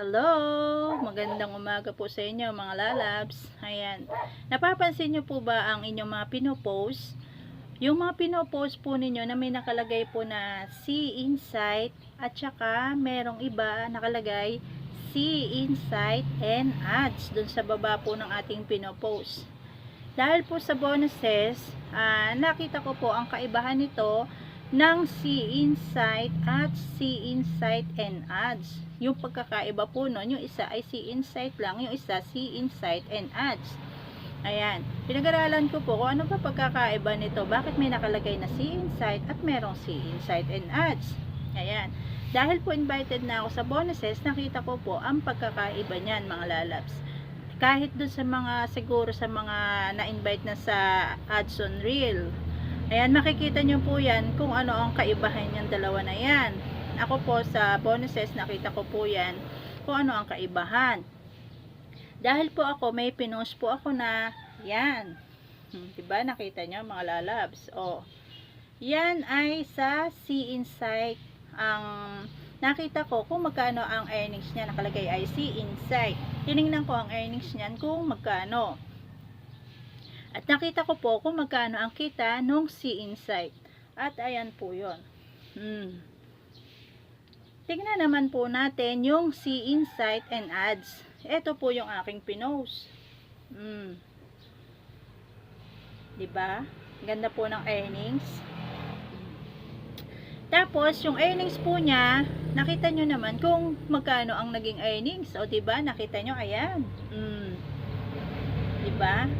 Hello! Magandang umaga po sa inyo mga lalabs. Ayan. Napapansin nyo po ba ang inyong mga pinopost? Yung mga pinopost po ninyo na may nakalagay po na see insight at saka merong iba nakalagay see insight and ads dun sa baba po ng ating pinopost. Dahil po sa bonuses, ah, nakita ko po ang kaibahan nito ng see insight at see insight and ads. Yung pagkakaiba po nun, yung isa ay see insight lang, yung isa see insight and ads. Ayan. Pinag-aralan ko po kung ano ba pagkakaiba nito. Bakit may nakalagay na see insight at merong see insight and ads. Ayan. Dahil po invited na ako sa bonuses, nakita ko po ang pagkakaiba niyan mga lalabs. Kahit dun sa mga, siguro sa mga na-invite na sa ads on reel. Ayan, makikita nyo po yan kung ano ang kaibahan yung dalawa na yan. Ako po sa bonuses, nakita ko po yan kung ano ang kaibahan. Dahil po ako, may pinost po ako na yan. Hmm, diba? Nakita nyo mga lalabs. O, yan ay sa See Insight ang nakita ko kung magkano ang earnings niya. Nakalagay ay See Insight. Tinignan ko ang earnings niyan kung magkano. At nakita ko po kung magkano ang kita nung See Insight. At ayan po yon. Hmm. Tingnan naman po natin yung See Insight and Ads. Ito po yung aking pinost. Hmm. 'Di ba? Ganda po ng earnings. Tapos, yung earnings po niya, nakita nyo naman kung magkano ang naging earnings. O, 'di ba? Nakita nyo, ayan. Mm. 'Di ba?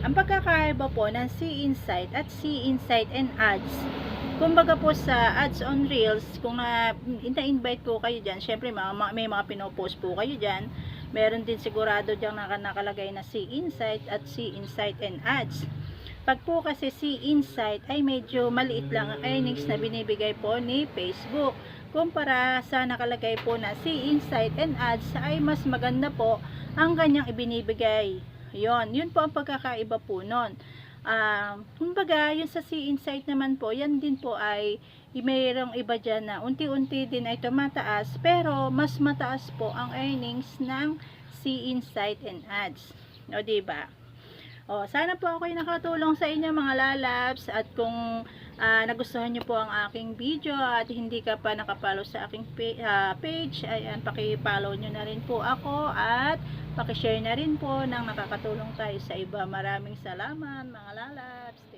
Ang pagkakaiba po ng See Insight at See Insight and Ads. Kumbaga po sa ads on Reels, kung na invite po kayo diyan, syempre may mga pinopost po kayo diyan. Meron din sigurado diyan naka, nakalagay na See Insight at See Insight and Ads. Pag po kasi See Insight ay medyo maliit lang ang earnings na binibigay po ni Facebook. Kumpara sa nakalagay po na See Insight and Ads ay mas maganda po ang kanyang ibinibigay. Yon, yun po ang pagkakaiba po nun. Um, kumbaga, yung sa Sea Insight naman po, yan din po ay mayroong iba dyan na unti-unti din ay tumataas, pero mas mataas po ang earnings ng Sea Insight and Ads. O, diba? O, sana po ako ay nakatulong sa inyo mga lalabs at kung ah, nagustuhan nyo po ang aking video at hindi ka pa nakapalo sa aking ah, page, ayan, pakipollow nyo na rin po ako at pakishare na rin po nang nakakatulong tayo sa iba. Maraming salamat mga lalabs.